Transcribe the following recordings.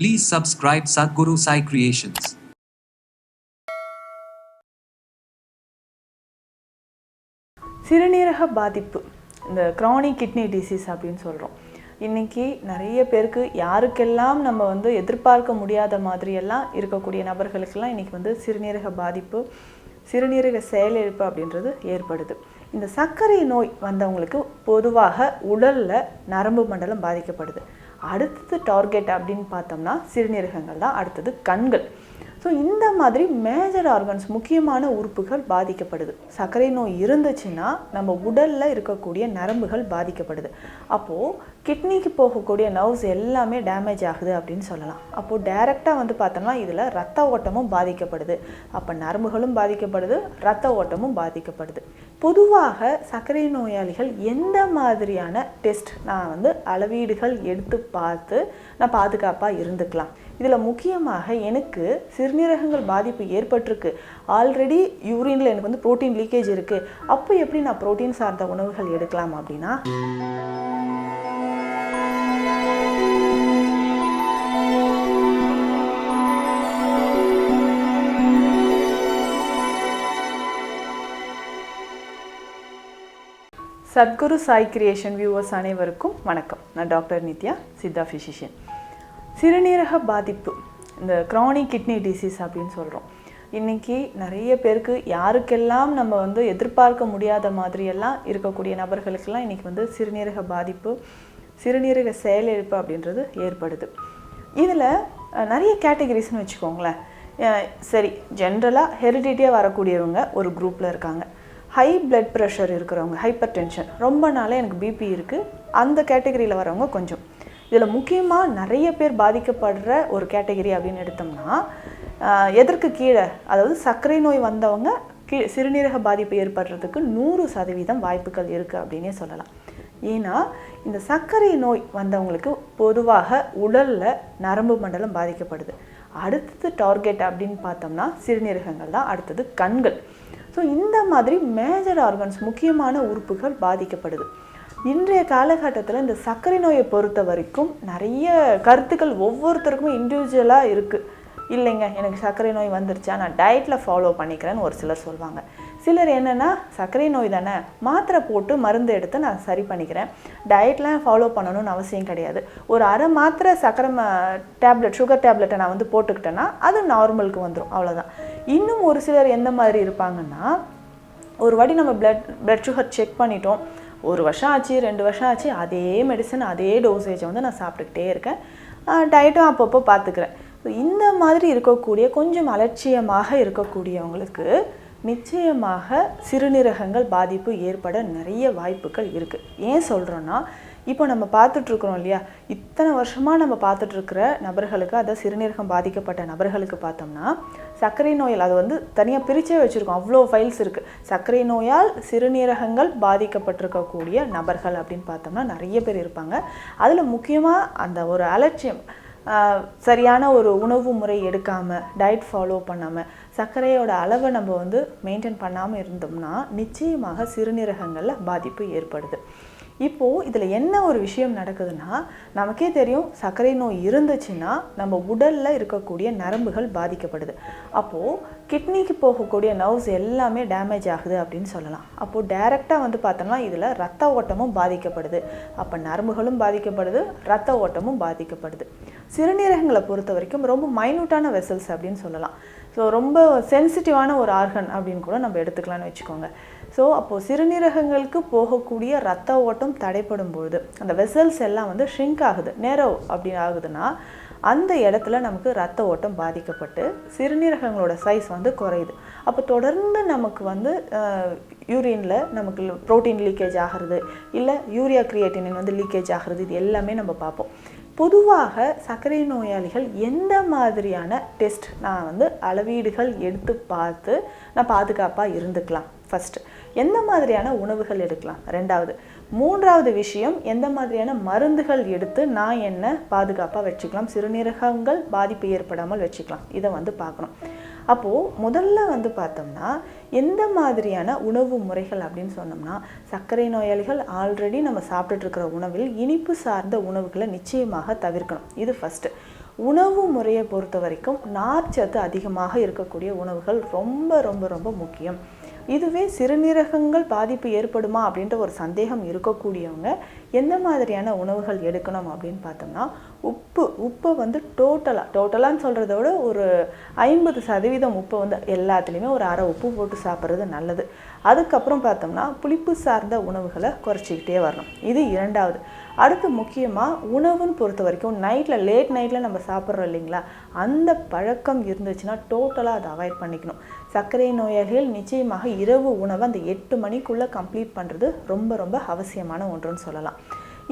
Please subscribe Sadhguru Sai Creations. சிறுநீரக பாதிப்பு இந்த க்ரானிக் கிட்னி டிசீஸ் அப்படின்னு சொல்கிறோம் இன்றைக்கி நிறைய பேருக்கு யாருக்கெல்லாம் நம்ம வந்து எதிர்பார்க்க முடியாத மாதிரியெல்லாம் இருக்கக்கூடிய நபர்களுக்கெல்லாம் இன்றைக்கி வந்து சிறுநீரக பாதிப்பு சிறுநீரக செயலிழப்பு அப்படின்றது ஏற்படுது. இந்த சர்க்கரை நோய் வந்தவங்களுக்கு பொதுவாக உடலில் நரம்பு மண்டலம் பாதிக்கப்படுது. அடுத்தது டார்கெட் அப்படின்னு பார்த்தோம்னா சிறுநீரகங்கள் தான். அடுத்தது கண்கள். ஸோ இந்த மாதிரி மேஜர் ஆர்கன்ஸ் முக்கியமான உறுப்புகள் பாதிக்கப்படுது. சர்க்கரை நோய் இருந்துச்சுன்னா நம்ம உடலில் இருக்கக்கூடிய நரம்புகள் பாதிக்கப்படுது. அப்போது கிட்னிக்கு போகக்கூடிய நர்வ்ஸ் எல்லாமே டேமேஜ் ஆகுது அப்படின்னு சொல்லலாம். அப்போது டைரெக்டாக வந்து பார்த்தோம்னா இதில் ரத்த ஓட்டமும் பாதிக்கப்படுது. அப்போ நரம்புகளும் பாதிக்கப்படுது ரத்த ஓட்டமும் பாதிக்கப்படுது. பொதுவாக சர்க்கரை நோயாளிகள் எந்த மாதிரியான டெஸ்ட் நான் வந்து அளவீடுகள் எடுத்து பார்த்து நான் பாதுகாப்பாக இருந்துக்கலாம். இதில் முக்கியமாக எனக்கு சிறுநீரகங்கள் பாதிப்பு ஏற்பட்டிருக்கு. ஆல்ரெடி யூரினில் எனக்கு வந்து புரோட்டீன் லீக்கேஜ் இருக்குது அப்போ எப்படி நான் புரோட்டீன் சார்ந்த உணவுகள் எடுக்கலாம் அப்படின்னா? சத்குரு சாய் கிரியேஷன் வியூவர்ஸ் அனைவருக்கும் வணக்கம். நான் டாக்டர் நித்யா சித்தா ஃபிசிஷியன் சிறுநீரக பாதிப்பு இந்த க்ரானிக் கிட்னி டிசீஸ் அப்படின்னு சொல்கிறோம் இன்றைக்கி நிறைய பேருக்கு யாருக்கெல்லாம் நம்ம வந்து எதிர்பார்க்க முடியாத மாதிரியெல்லாம் இருக்கக்கூடிய நபர்களுக்கெல்லாம் இன்றைக்கி வந்து சிறுநீரக பாதிப்பு சிறுநீரக செயலிழப்பு அப்படின்றது ஏற்படுது. இதில் நிறைய கேட்டகரிஸ்னு வச்சுக்கோங்களேன். சரி ஜென்ரலாக ஹெரிடிட்டியாக வரக்கூடியவங்க ஒரு குரூப்பில் இருக்காங்க. ஹை பிளட் ப்ரெஷர் இருக்கிறவங்க ஹைப்பர் டென்ஷன் ரொம்ப நாளே எனக்கு பிபி இருக்குது அந்த கேட்டகரியில் வரவங்க கொஞ்சம். இதில் முக்கியமாக நிறைய பேர் பாதிக்கப்படுற ஒரு கேட்டகரி அப்படின்னு எடுத்தோம்னா எதற்கு கீழே? அதாவது சர்க்கரை நோய் வந்தவங்க கீ சிறுநீரக பாதிப்பு ஏற்படுறதுக்கு நூறு சதவீதம் வாய்ப்புகள் இருக்குது அப்படின்னே சொல்லலாம். ஏன்னா இந்த சர்க்கரை நோய் வந்தவங்களுக்கு பொதுவாக உடலில் நரம்பு மண்டலம் பாதிக்கப்படுது. அடுத்தது டார்கெட் அப்படின்னு பார்த்தோம்னா சிறுநீரகங்கள் தான். அடுத்தது கண்கள். ஸோ இந்த மாதிரி மேஜர் ஆர்கன்ஸ் முக்கியமான உறுப்புகள் பாதிக்கப்படுது. இன்றைய காலகட்டத்தில் இந்த சர்க்கரை நோயை பொறுத்த வரைக்கும் நிறைய கருத்துக்கள் ஒவ்வொருத்தருக்குமே இண்டிவிஜுவலாக இருக்குது இல்லைங்க எனக்கு சர்க்கரை நோய் வந்துருச்சா நான் டயட்டில் ஃபாலோ பண்ணிக்கிறேன்னு ஒரு சிலர் சொல்லுவாங்க சிலர் என்னென்னா சர்க்கரை நோய் தானே மாத்திரை போட்டு மருந்து எடுத்து நான் சரி பண்ணிக்கிறேன். டயட்லாம் ஃபாலோ பண்ணணும்னு அவசியம் கிடையாது. ஒரு அரை மாத்திரை சர்க்கரை டேப்லெட் சுகர் டேப்லெட்டை நான் வந்து போட்டுக்கிட்டேன்னா அது நார்மலுக்கு வந்துடும் அவ்வளோதான் இன்னும் ஒரு சிலர் எந்த மாதிரி இருப்பாங்கன்னா ஒரு வாட்டி நம்ம பிளட் பிளட் சுகர் செக் பண்ணிட்டோம். ஒரு வருஷம் ஆச்சு ரெண்டு வருஷம் ஆச்சு அதே மெடிசன் அதே டோசேஜை வந்து நான் சாப்பிட்டுக்கிட்டே இருக்கேன். டயட்டும் அப்பப்போ பார்த்துக்கிறேன். இந்த மாதிரி இருக்கக்கூடிய கொஞ்சம் அலட்சியமாக இருக்கக்கூடியவங்களுக்கு நிச்சயமாக சிறுநீரகங்கள் பாதிப்பு ஏற்பட நிறைய வாய்ப்புகள் இருக்குது ஏன் சொல்கிறோன்னா இப்போ நம்ம பார்த்துட்ருக்குறோம் இல்லையா? இத்தனை வருஷமாக நம்ம பார்த்துட்ருக்குற நபர்களுக்கு அதை சிறுநீரகம் பாதிக்கப்பட்ட நபர்களுக்கு பார்த்தோம்னா சர்க்கரை நோயால் அது வந்து தனியாக பிரிச்சே வச்சுருக்கோம். அவ்வளோ ஃபைல்ஸ் இருக்குது சர்க்கரை நோயால் சிறுநீரகங்கள் பாதிக்கப்பட்டிருக்கக்கூடிய நபர்கள் அப்படின்னு பார்த்தோம்னா நிறைய பேர் இருப்பாங்க. அதில் முக்கியமாக அந்த ஒரு அலட்சியம் சரியான ஒரு உணவு முறை எடுக்காமல் டயட் ஃபாலோ பண்ணாமல் சர்க்கரையோட அளவை நம்ம வந்து மெயின்டைன் பண்ணாமல் இருந்தோம்னா நிச்சயமாக சிறுநீரகங்களில் பாதிப்பு ஏற்படுது. இப்போது இதில் என்ன ஒரு விஷயம் நடக்குதுன்னா நமக்கே தெரியும் சர்க்கரை நோய் இருந்துச்சுன்னா நம்ம உடலில் இருக்கக்கூடிய நரம்புகள் பாதிக்கப்படுது. அப்போது கிட்னிக்கு போகக்கூடிய நர்வ்ஸ் எல்லாமே டேமேஜ் ஆகுது அப்படின்னு சொல்லலாம். அப்போது டைரெக்டாக வந்து பார்த்தோம்னா இதில் ரத்த ஓட்டமும் பாதிக்கப்படுது. அப்போ நரம்புகளும் பாதிக்கப்படுது ரத்த ஓட்டமும் பாதிக்கப்படுது. சிறுநீரகங்களை பொறுத்த வரைக்கும் ரொம்ப மைனூட்டான வெசல்ஸ் அப்படின்னு சொல்லலாம். ஸோ ரொம்ப சென்சிட்டிவான ஒரு ஆர்கன் அப்படின்னு கூட நம்ம எடுத்துக்கலாம்னு வச்சுக்கோங்க. ஸோ அப்போது சிறுநீரகங்களுக்கு போகக்கூடிய ரத்த ஓட்டம் தடைப்படும் பொழுது அந்த வெசல்ஸ் எல்லாம் வந்து ஷ்ரிங்க் ஆகுது நேரோ அப்படி ஆகுதுன்னா அந்த இடத்துல நமக்கு ரத்த ஓட்டம் பாதிக்கப்பட்டு சிறுநீரகங்களோட சைஸ் வந்து குறையுது. அப்போ தொடர்ந்து நமக்கு வந்து யூரினில் நமக்கு ப்ரோட்டீன் லீக்கேஜ் ஆகிறது இல்லை யூரியா கிரியேட்டினின் வந்து லீக்கேஜ் ஆகிறது இது எல்லாமே நம்ம பார்ப்போம். பொதுவாக சர்க்கரை நோயாளிகள் எந்த மாதிரியான டெஸ்ட் நான் வந்து அளவீடுகள் எடுத்து பார்த்து நான் பாதுகாப்பாக இருந்துக்கலாம். ஃபஸ்ட்டு எந்த மாதிரியான உணவுகள் எடுக்கலாம்? ரெண்டாவது மூன்றாவது விஷயம் எந்த மாதிரியான மருந்துகள் எடுத்து நான் என்ன பாதுகாப்பாக வச்சுக்கலாம்? சிறுநீரகங்கள் பாதிப்பு ஏற்படாமல் வச்சுக்கலாம். இதை வந்து பார்க்கணும். அப்போது முதல்ல வந்து பார்த்தோம்னா எந்த மாதிரியான உணவு முறைகள் அப்படின்னு சொன்னோம்னா சர்க்கரை நோயாளிகள் ஆல்ரெடி நம்ம சாப்பிட்டுட்டு உணவில் இனிப்பு சார்ந்த உணவுகளை நிச்சயமாக தவிர்க்கணும். இது ஃபஸ்ட்டு உணவு முறையை பொறுத்த வரைக்கும் நார்ச்சத்து அதிகமாக இருக்கக்கூடிய உணவுகள் ரொம்ப ரொம்ப ரொம்ப முக்கியம். இதுவே சிறுநீரகங்கள் பாதிப்பு ஏற்படுமா அப்படின்ற ஒரு சந்தேகம் இருக்கக்கூடியவங்க எந்த மாதிரியான உணவுகள் எடுக்கணும் அப்படின்னு பார்த்தோம்னா உப்பு உப்பை வந்து டோட்டலாக டோட்டலான்னு சொல்கிறத விட ஒரு ஐம்பது சதவீதம் உப்பை வந்து எல்லாத்துலேயுமே ஒரு அரை உப்பு போட்டு சாப்பிட்றது நல்லது. அதுக்கப்புறம் பார்த்தோம்னா புளிப்பு சார்ந்த உணவுகளை குறைச்சிக்கிட்டே வரணும். இது இரண்டாவது. அடுத்து முக்கியமாக உணவுன்னு பொறுத்த வரைக்கும் நைட்டில் லேட் நைட்டில் நம்ம சாப்பிட்றோம் இல்லைங்களா? அந்த பழக்கம் இருந்துச்சுன்னா டோட்டலாக அதை அவாய்ட் பண்ணிக்கணும். சர்க்கரை நோயாளிகள் நிச்சயமாக இரவு உணவை அந்த எட்டு மணிக்குள்ளே கம்ப்ளீட் பண்ணுறது ரொம்ப ரொம்ப அவசியமான ஒன்றுன்னு சொல்லலாம்.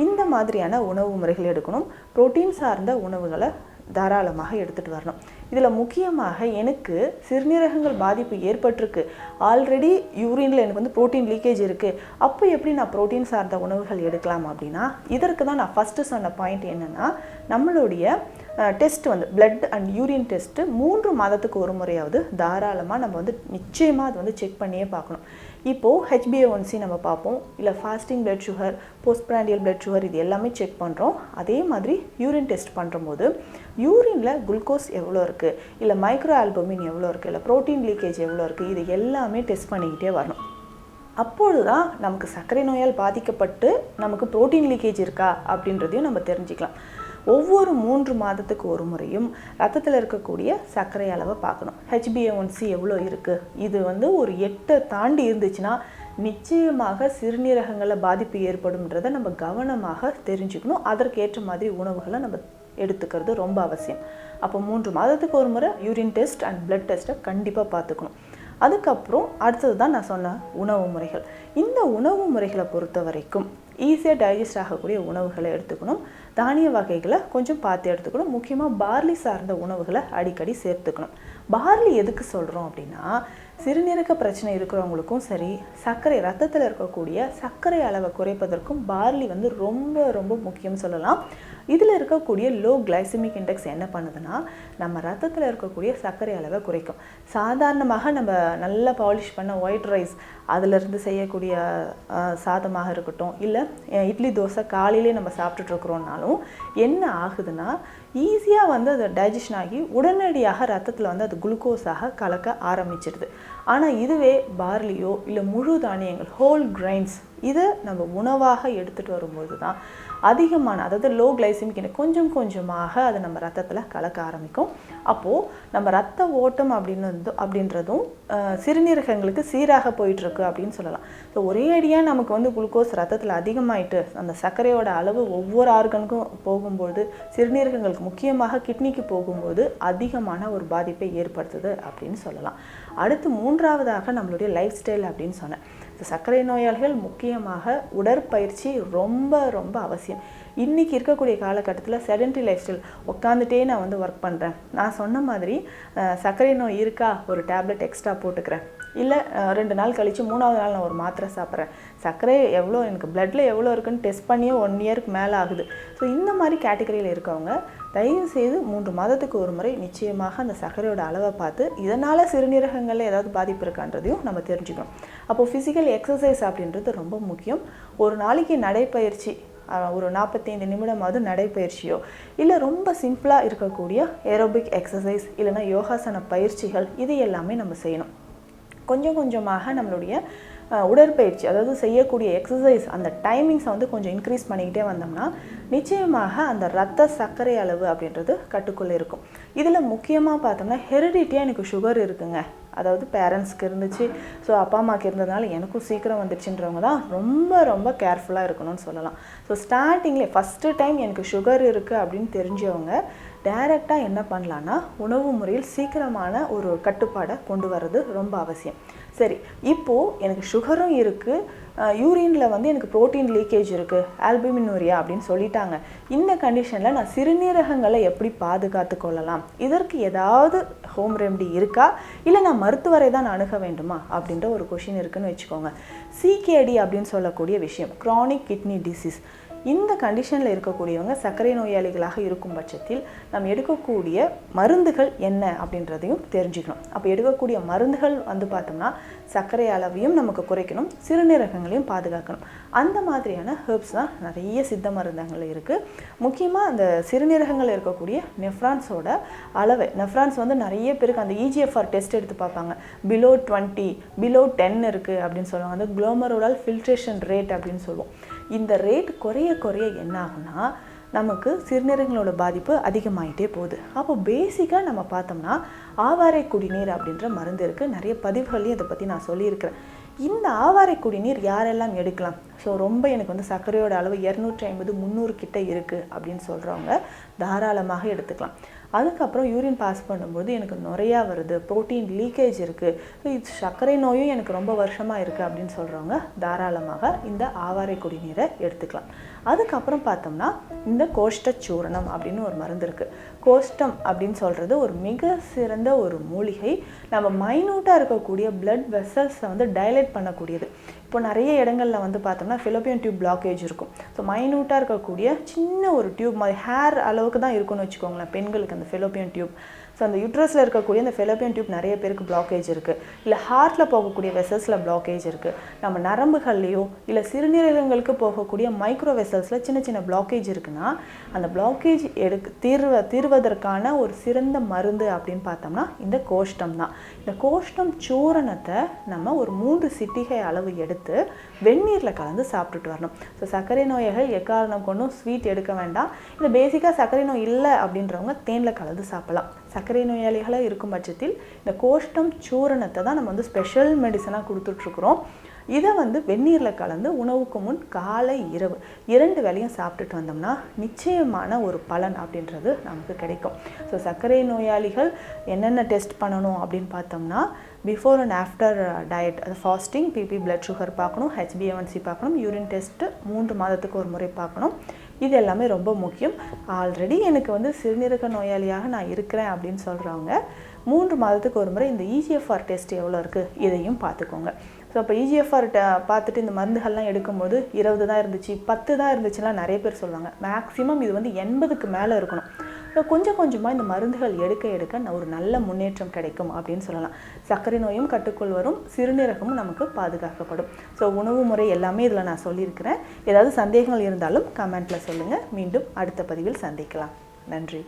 இந்த மாதிரியான உணவு முறைகள் எடுக்கணும். புரோட்டீன் சார்ந்த உணவுகளை தாராளமாக எடுத்துகிட்டு வரணும். இதில் முக்கியமாக எனக்கு சிறுநீரகங்கள் பாதிப்பு ஏற்பட்டிருக்கு. ஆல்ரெடி யூரினில் எனக்கு வந்து புரோட்டீன் லீக்கேஜ் இருக்குது அப்போ எப்படி நான் புரோட்டீன் சார்ந்த உணவுகள் எடுக்கலாம் அப்படின்னா இதற்கு தான் நான் ஃபஸ்ட்டு சொன்ன பாயிண்ட் என்னென்னா நம்மளுடைய டெஸ்ட் வந்து பிளட் அண்ட் யூரின் டெஸ்ட்டு மூன்று மாதத்துக்கு ஒரு முறையாவது தாராளமாக நம்ம வந்து நிச்சயமாக அது வந்து செக் பண்ணியே பார்க்கணும். இப்போது H B A one C நம்ம பார்ப்போம். இல்லை fasting blood sugar post prandial blood sugar இது எல்லாமே செக் பண்ணுறோம் அதே மாதிரி யூரின் டெஸ்ட் பண்ணுறம்போது யூரினில் குளுக்கோஸ் எவ்வளோ இருக்குது இல்லை மைக்ரோ ஆல்பமின் எவ்வளோ இருக்குது இல்லை ப்ரோட்டீன் லீக்கேஜ் எவ்வளோ இருக்குது இது எல்லாமே டெஸ்ட் பண்ணிக்கிட்டே வரணும். அப்பொழுது தான் நமக்கு சர்க்கரை நோயால் பாதிக்கப்பட்டு நமக்கு புரோட்டீன் லீக்கேஜ் இருக்கா? அப்படின்றதையும் நம்ம தெரிஞ்சுக்கலாம். ஒவ்வொரு மூன்று மாதத்துக்கு ஒரு முறையும் ரத்தத்தில் இருக்கக்கூடிய சர்க்கரை அளவை பார்க்கணும். ஹெச்பிஏஒன்சி எவ்வளோ இருக்குது இது வந்து ஒரு எட்டை தாண்டி இருந்துச்சுன்னா நிச்சயமாக சிறுநீரகங்களில் பாதிப்பு ஏற்படும்ன்றதை நம்ம கவனமாக தெரிஞ்சுக்கணும். அதற்கேற்ற மாதிரி உணவுகளை நம்ம எடுத்துக்கிறது ரொம்ப அவசியம். அப்போ மூன்று மாதத்துக்கு ஒரு முறை யூரின் டெஸ்ட் அண்ட் பிளட் டெஸ்ட்டை கண்டிப்பாக பார்த்துக்கணும். அதுக்கப்புறம் அடுத்தது தான் நான் சொன்ன உணவு முறைகள். இந்த உணவு முறைகளை பொறுத்த வரைக்கும் ஈஸியாக டைஜஸ்ட் ஆகக்கூடிய உணவுகளை எடுத்துக்கணும். தானிய வகைகளை கொஞ்சம் பார்த்து எடுத்துக்கணும். முக்கியமாக பார்லி சார்ந்த உணவுகளை அடிக்கடி சேர்த்துக்கணும். பார்லி எதுக்கு சொல்கிறோம் அப்படின்னா சிறுநீரக பிரச்சனை இருக்கிறவங்களுக்கும் சரி சர்க்கரை ரத்தத்தில் இருக்கக்கூடிய சர்க்கரை அளவை குறைப்பதற்கும் பார்லி வந்து ரொம்ப ரொம்ப முக்கியம் சொல்லலாம். இதில் இருக்கக்கூடிய லோ கிளைசமிக் இண்டெக்ஸ் என்ன பண்ணுதுன்னா நம்ம ரத்தத்தில் இருக்கக்கூடிய சர்க்கரை அளவை குறைக்கும். சாதாரணமாக நம்ம நல்லா பாலிஷ் பண்ண ஒயிட் ரைஸ் அதிலிருந்து செய்யக்கூடிய சாதமாக இருக்கட்டும் இல்லை இட்லி தோசை காலையிலே நம்ம சாப்பிட்டுட்ருக்குறோன்னாலும் என்ன ஆகுதுன்னா ஈஸியாக வந்து அது டைஜஷன் ஆகி உடனடியாக ரத்தத்தில் வந்து அது குளுக்கோஸாக கலக்க ஆரம்பிச்சிடுது. ஆனால் இதுவே பார்லியோ இல்லை முழு தானியங்கள் ஹோல் கிரைன்ஸ் இதை நம்ம உணவாக எடுத்துகிட்டு வரும்போது தான் அதிகமான அதாவது லோ கிளைசிமிக் கொஞ்சம் கொஞ்சமாக அது நம்ம ரத்தத்தில் கலக்க ஆரம்பிக்கும். அப்போது நம்ம ரத்த ஓட்டம் அப்படின்னு வந்து- அப்படின்றதும் சிறுநீரகங்களுக்கு சீராக போயிட்டுருக்கு அப்படின்னு சொல்லலாம். ஸோ ஒரே அடியாக நமக்கு வந்து குளுக்கோஸ் ரத்தத்தில் அதிகமாயிட்டு அந்த சர்க்கரையோட அளவு ஒவ்வொரு ஆர்கனுக்கும் போகும்போது சிறுநீரகங்களுக்கு முக்கியமாக கிட்னிக்கு போகும்போது அதிகமான ஒரு பாதிப்பை ஏற்படுத்துது அப்படின்னு சொல்லலாம். அடுத்து மூன்றாவதாக நம்மளுடைய லைஃப் ஸ்டைல் அப்படின்னு சொன்னேன். சர்க்கரை நோயாளிகள் முக்கியமாக உடற்பயிற்சி ரொம்ப ரொம்ப அவசியம். இன்றைக்கி இருக்கக்கூடிய காலகட்டத்தில் செடன்ட்ரி லைஃப் ஸ்டைல் உட்காந்துட்டே நான் வந்து ஒர்க் பண்ணுறேன் நான் சொன்ன மாதிரி சர்க்கரை நோய் இருக்கா? ஒரு டேப்லெட் எக்ஸ்ட்ரா போட்டுக்கிறேன். இல்லை ரெண்டு நாள் கழித்து மூணாவது நாள் நான் ஒரு மாத்திரை சாப்பிட்றேன். சர்க்கரை எவ்வளோ எனக்கு பிளட்டில் எவ்வளோ இருக்குன்னு டெஸ்ட் பண்ணியே ஒன் இயருக்கு மேலே ஆகுது. ஸோ இந்த மாதிரி கேட்டகரியில் இருக்கவங்க தயவு செய்து மூன்று மாதத்துக்கு ஒரு முறை நிச்சயமாக அந்த சர்க்கரையோட அளவை பார்த்து இதனால் சிறுநீரகங்களில் ஏதாவது பாதிப்பு இருக்கான்றதையும் நம்ம தெரிஞ்சுக்கணும். அப்போது ஃபிசிக்கல் எக்ஸசைஸ் அப்படின்றது ரொம்ப முக்கியம். ஒரு நாளைக்கு நடைப்பயிற்சி ஒரு நாற்பத்தைந்து நிமிடமாவது நடைப்பயிற்சியோ இல்லை ரொம்ப சிம்பிளாக இருக்கக்கூடிய ஏரோபிக் எக்ஸசைஸ் இல்லைனா யோகாசன பயிற்சிகள் இது எல்லாமே நம்ம செய்யணும். கொஞ்சம் கொஞ்சமாக நம்மளுடைய உடற்பயிற்சி அதாவது செய்யக்கூடிய எக்ஸசைஸ் அந்த டைமிங்ஸை வந்து கொஞ்சம் இன்க்ரீஸ் பண்ணிக்கிட்டே வந்தோம்னா நிச்சயமாக அந்த ரத்த சர்க்கரை அளவு அப்படின்றது கட்டுக்குள்ளே இருக்கும். இதில் முக்கியமாக பார்த்தோம்னா ஹெரிடிட்டியாக எனக்கு சுகர் இருக்குங்க. அதாவது பேரண்ட்ஸ்க்கு இருந்துச்சு. ஸோ அப்பா அம்மாவுக்கு இருந்ததுனால எனக்கும் சீக்கிரம் வந்துடுச்சுன்றவங்க தான் ரொம்ப ரொம்ப கேர்ஃபுல்லாக இருக்கணும்னு சொல்லலாம். ஸோ ஸ்டார்டிங்லேயே ஃபஸ்ட்டு டைம் எனக்கு சுகர் இருக்குது அப்படின்னு தெரிஞ்சவங்க டைரெக்டாக என்ன பண்ணலான்னா உணவு முறையில் சீக்கிரமான ஒரு கட்டுப்பாடை கொண்டு வர்றது ரொம்ப அவசியம். சரி இப்போது எனக்கு சுகரும் இருக்குது யூரினில் வந்து எனக்கு புரோட்டீன் லீக்கேஜ் இருக்குது ஆல்புமினூரியா அப்படின்னு சொல்லிட்டாங்க. இந்த கண்டிஷனில் நான் சிறுநீரகங்களை எப்படி பாதுகாத்து கொள்ளலாம்? இதற்கு ஏதாவது ஹோம் ரெமெடி இருக்கா? இல்லை நான் மருத்துவரை தான் அணுக வேண்டுமா? அப்படின்ற ஒரு கொஷின் இருக்குன்னு வச்சுக்கோங்க. சிகேடி அப்படின்னு சொல்லக்கூடிய விஷயம் க்ரானிக் கிட்னி டிசீஸ் இந்த கண்டிஷனில் இருக்கக்கூடியவங்க சர்க்கரை நோயாளிகளாக இருக்கும் பட்சத்தில் நம்ம எடுக்கக்கூடிய மருந்துகள் என்ன அப்படின்றதையும் தெரிஞ்சுக்கணும். அப்போ எடுக்கக்கூடிய மருந்துகள் வந்து பார்த்தோம்னா சர்க்கரை அளவையும் நமக்கு குறைக்கணும் சிறுநீரகங்களையும் பாதுகாக்கணும். அந்த மாதிரியான ஹெர்ப்ஸ் தான் நிறைய சித்த மருந்தங்கள் இருக்குது முக்கியமாக அந்த சிறுநீரகங்கள் இருக்கக்கூடிய நெஃப்ரான்ஸோட அளவு. நெஃப்ரான்ஸ் வந்து நிறைய பேருக்கு அந்த இஜிஎஃப்ஆர் டெஸ்ட் எடுத்து பார்ப்பாங்க. பிலோ டுவெண்ட்டி பிலோ டென் இருக்குது அப்படின்னு சொல்லுவாங்க. அந்த குளோமரோடால் ஃபில்ட்ரேஷன் ரேட் அப்படின்னு சொல்லுவோம். இந்த ரேட் குறைய குறைய என்ன ஆகும்னா நமக்கு சிறுநீரகங்களோட பாதிப்பு அதிகமாயிட்டே போகுது. அப்போ பேசிக்காக நம்ம பார்த்தோம்னா ஆவாரை குடிநீர் அப்படின்ற மருந்து இருக்குது நிறைய பதிவுகள்லையும் இதை பற்றி நான் சொல்லியிருக்கிறேன். இந்த ஆவாரை குடிநீர் யாரெல்லாம் எடுக்கலாம்? ஸோ ரொம்ப எனக்கு வந்து சர்க்கரையோட அளவு இரநூற்றி ஐம்பது முந்நூறு கிட்ட இருக்குது அப்படின்னு சொல்கிறவங்க தாராளமாக எடுத்துக்கலாம். அதுக்கப்புறம் யூரின் பாஸ் பண்ணும்போது எனக்கு நிறையா வருது. ப்ரோட்டீன் லீக்கேஜ் இருக்குது இது சர்க்கரை நோயும் எனக்கு ரொம்ப வருஷமாக இருக்குது அப்படின்னு சொல்கிறவங்க தாராளமாக இந்த ஆவாரை குடிநீரை எடுத்துக்கலாம். அதுக்கப்புறம் பார்த்தோம்னா இந்த கோஷ்ட சூரணம் அப்படின்னு ஒரு மருந்து இருக்குது கோஷ்டம் அப்படின்னு சொல்கிறது ஒரு மிக சிறந்த ஒரு மூலிகை. நம்ம மைனூட்டாக இருக்கக்கூடிய பிளட் வெசல்ஸை வந்து டைலேட் பண்ணக்கூடியது. இப்போ நிறைய இடங்களில் வந்து பார்த்தோம்னா ஃபிலோப்பியன் டியூப் பிளாக்கேஜ் இருக்கும். ஸோ மைனூட்டாக இருக்கக்கூடிய சின்ன ஒரு டியூப் மாதிரி ஹேர் அளவுக்கு தான் இருக்கும்னு வச்சுக்கோங்களேன் பெண்களுக்கு அந்த ஃபிலோப்பியன் டியூப் ஸோ அந்த யூட்ரஸில் இருக்கக்கூடிய அந்த ஃபெலோபியன் டியூப் நிறைய பேருக்கு பிளாக்கேஜ் இருக்குது இல்லை ஹார்ட்டில் போகக்கூடிய வெசல்ஸில் பிளாக்கேஜ் இருக்குது நம்ம நரம்புகள்லையோ இல்லை சிறுநீரகங்களுக்கு போகக்கூடிய மைக்ரோ வெசல்ஸில் சின்ன சின்ன பிளாக்கேஜ் இருக்குன்னா அந்த பிளாக்கேஜ் எடுக்க தீர்வ தீர்வதற்கான ஒரு சிறந்த மருந்து அப்படின்னு பார்த்தோம்னா இந்த கோஷ்டம் தான். இந்த கோஷ்டம் சூரணத்தை நம்ம ஒரு மூன்று சிட்டிகை அளவு எடுத்து வெந்நீரில் கலந்து சாப்பிட்டுட்டு வரணும். ஸோ சர்க்கரை நோய்கள் எக்காரணம் கொண்டும் ஸ்வீட் எடுக்க வேண்டாம். இந்த பேசிக்காக சர்க்கரை நோய் இல்லை அப்படின்றவங்க தேனில் கலந்து சாப்பிடலாம். சர்க்கரை நோயாளிகளாக இருக்கும் பட்சத்தில் இந்த கோஷ்டம் சூரணத்தை தான் நம்ம வந்து ஸ்பெஷல் மெடிசனாக கொடுத்துட்ருக்குறோம் இதை வந்து வெந்நீரில் கலந்து உணவுக்கு முன் காலை இரவு இரண்டு வேளையும் சாப்பிட்டுட்டு வந்தோம்னா நிச்சயமான ஒரு பலன் அப்படின்றது நமக்கு கிடைக்கும். ஸோ சர்க்கரை நோயாளிகள் என்னென்ன டெஸ்ட் பண்ணணும் அப்படின்னு பார்த்தோம்னா பிஃபோர் அண்ட் ஆஃப்டர் டயட் அது ஃபாஸ்டிங் பிபி பிளட் சுகர் பார்க்கணும் ஹெச்பிஎன்சி பார்க்கணும் யூரின் டெஸ்ட்டு மூன்று மாதத்துக்கு ஒரு முறை பார்க்கணும். இது எல்லாமே ரொம்ப முக்கியம். ஆல்ரெடி எனக்கு வந்து சிறுநீரக நோயாளியாக நான் இருக்கிறேன் அப்படின்னு சொல்கிறவங்க மூன்று மாதத்துக்கு ஒரு முறை இந்த இஜிஎஃப்ஆர் டெஸ்ட் எவ்வளோ இருக்குது இதையும் பார்த்துக்கோங்க. ஸோ அப்போ இஜிஎஃப்ஆர் பார்த்துட்டு இந்த மருந்துகள்லாம் எடுக்கும்போது இருபது தான் இருந்துச்சு பத்து தான் இருந்துச்சுலாம் நிறைய பேர் சொல்லுவாங்க. மேக்ஸிமம் இது வந்து எண்பதுக்கு மேலே இருக்கணும். ஸோ கொஞ்சம் கொஞ்சமாக இந்த மருந்துகள் எடுக்க எடுக்க ஒரு நல்ல முன்னேற்றம் கிடைக்கும் அப்படின்னு சொல்லலாம். சர்க்கரை நோயும் கட்டுக்குள் வரும் சிறுநீரகமும் நமக்கு பாதுகாக்கப்படும். ஸோ உணவு முறை எல்லாமே இதில் நான் சொல்லியிருக்கிறேன். ஏதாவது சந்தேகங்கள் இருந்தாலும் கமெண்ட்டில் சொல்லுங்கள் மீண்டும் அடுத்த பதிவில் சந்திக்கலாம். நன்றி.